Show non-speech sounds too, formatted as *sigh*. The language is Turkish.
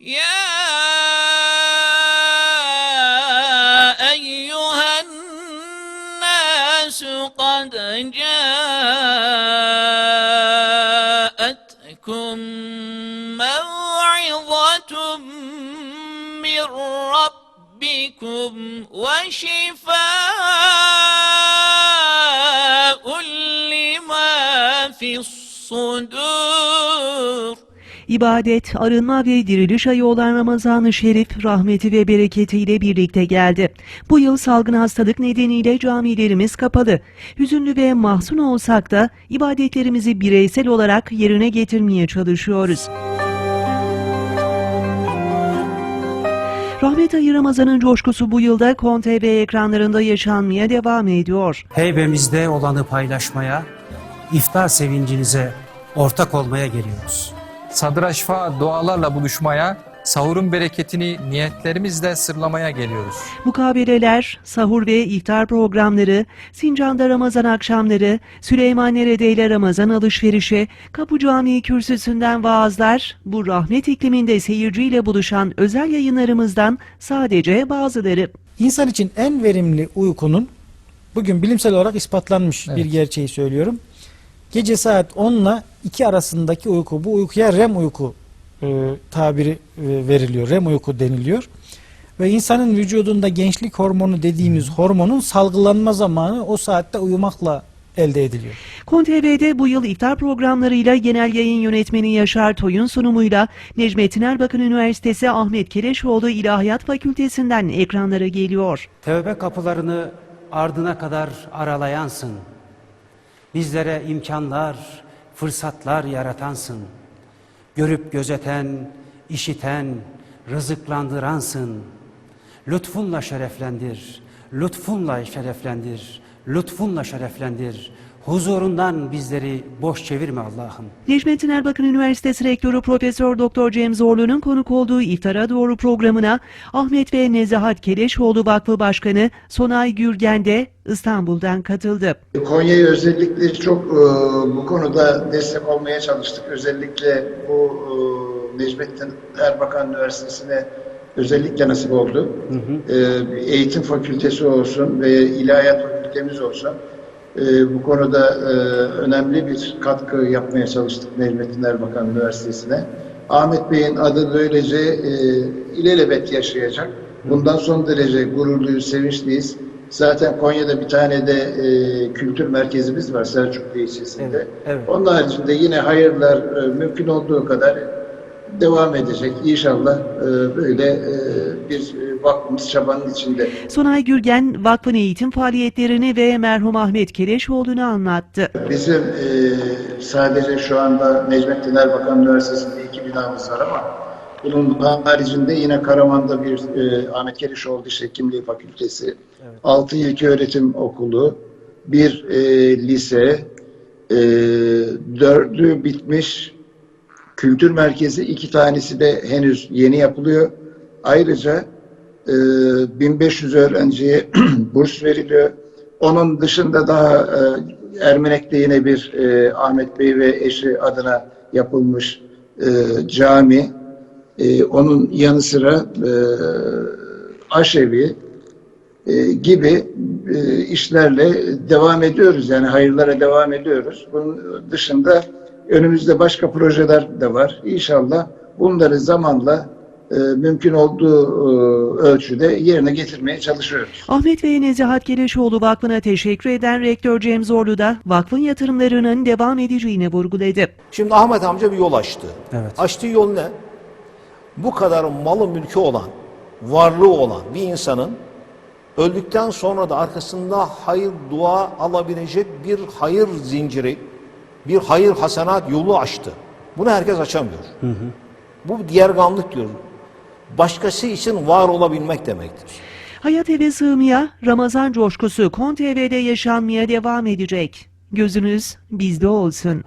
يا أيها الناس قد جاءتكم موعظة من ربكم وشفاء لما في الصدور. İbadet, arınma ve diriliş ayı olan Ramazan-ı Şerif rahmeti ve bereketiyle birlikte geldi. Bu yıl salgın hastalık nedeniyle camilerimiz kapalı. Hüzünlü ve mahzun olsak da ibadetlerimizi bireysel olarak yerine getirmeye çalışıyoruz. Rahmet ayı Ramazan'ın coşkusu bu yılda Kon TV ekranlarında yaşanmaya devam ediyor. Heybemizde olanı paylaşmaya, iftar sevincinize ortak olmaya geliyoruz. Sadıra şifa dualarla buluşmaya, sahurun bereketini niyetlerimizle sırlamaya geliyoruz. Mukabeleler, sahur ve iftar programları, Sincan'da Ramazan akşamları, Süleymannere'de ile Ramazan alışverişi, Kapı Camii kürsüsünden vaazlar, bu rahmet ikliminde seyirciyle buluşan özel yayınlarımızdan sadece bazıları. İnsan için en verimli uykunun bugün bilimsel olarak ispatlanmış bir Evet. gerçeği söylüyorum. Gece saat 10 ile 2 arasındaki uyku. Bu uykuya REM uyku e, tabiri e, veriliyor. REM uyku deniliyor. Ve insanın vücudunda gençlik hormonu dediğimiz hormonun salgılanma zamanı o saatte uyumakla elde ediliyor. Kon TV'de bu yıl iftar programlarıyla genel yayın yönetmeni Yaşar Toy'un sunumuyla Necmettin Erbakan Üniversitesi Ahmet Keleşoğlu İlahiyat Fakültesinden ekranlara geliyor. Tevbe kapılarını ardına kadar aralayansın. Bizlere imkanlar, fırsatlar yaratansın. Görüp gözeten, işiten, rızıklandıransın. Lütfunla şereflendir, lütfunla şereflendir, lütfunla şereflendir. Huzurundan bizleri boş çevirme Allah'ım. Necmettin Erbakan Üniversitesi Rektörü Profesör Doktor Cem Zorlu'nun konuk olduğu İftara Doğru programına Ahmet ve Nezahat Keleşoğlu Vakfı Başkanı Sonay Gürgen de İstanbul'dan katıldı. Konya'ya özellikle çok e, bu konuda destek olmaya çalıştık. Özellikle bu e, Necmettin Erbakan Üniversitesi'ne özellikle nasip oldu. E, eğitim fakültesi olsun ve ilahiyat fakültemiz olsun. E, bu konuda e, önemli bir katkı yapmaya çalıştık Necmettin Erbakan Üniversitesi'ne. Ahmet Bey'in adı böylece e, ilelebet yaşayacak. Bundan son derece gururluyuz, sevinçliyiz. Zaten Konya'da bir tane de e, kültür merkezimiz var Selçuklu ilçesinde. Evet, evet. Onun haricinde yine hayırlar e, mümkün olduğu kadar devam edecek. İnşallah e, böyle e, bir e, vakfımız çabanın içinde. Sonay Gürgen vakfın eğitim faaliyetlerini ve merhum Ahmet Keleşoğlu'nu anlattı. Bizim sadece şu anda Necmettin Erbakan Üniversitesi'nde iki binamız var ama bunun haricinde yine Karaman'da bir Ahmet Kelişoğlu Diş Hekimliği Fakültesi, altı ilköğretim okulu, bir lise, dördü bitmiş kültür merkezi, iki tanesi de henüz yeni yapılıyor. Ayrıca e, 1500 öğrenciye *clears throat* burs veriliyor. Onun dışında daha e, Ermenek'te yine bir e, Ahmet Bey ve eşi adına yapılmış e, cami. E, onun yanı sıra e, aşevi e, gibi e, işlerle devam ediyoruz. Yani hayırlara devam ediyoruz. Bunun dışında önümüzde başka projeler de var. İnşallah bunları zamanla e, mümkün olduğu e, ölçüde yerine getirmeye çalışıyoruz. Ahmet ve Nezahat Keleşoğlu Vakfı'na teşekkür eden Rektör Cem Zorlu da vakfın yatırımlarının devam edeceğini vurguladı. Şimdi Ahmet amca bir yol açtı. Evet. Açtığı yol ne? Bu kadar malı mülkü olan, varlığı olan bir insanın öldükten sonra da arkasında hayır dua alabilecek bir hayır zinciri, bir hayır hasenat yolu açtı. Bunu herkes açamıyor. Bu diğer gamlık diyor. Başkası için var olabilmek demektir. Hayat eve sığmaya, Ramazan coşkusu Kon TV'de yaşanmaya devam edecek. Gözünüz bizde olsun.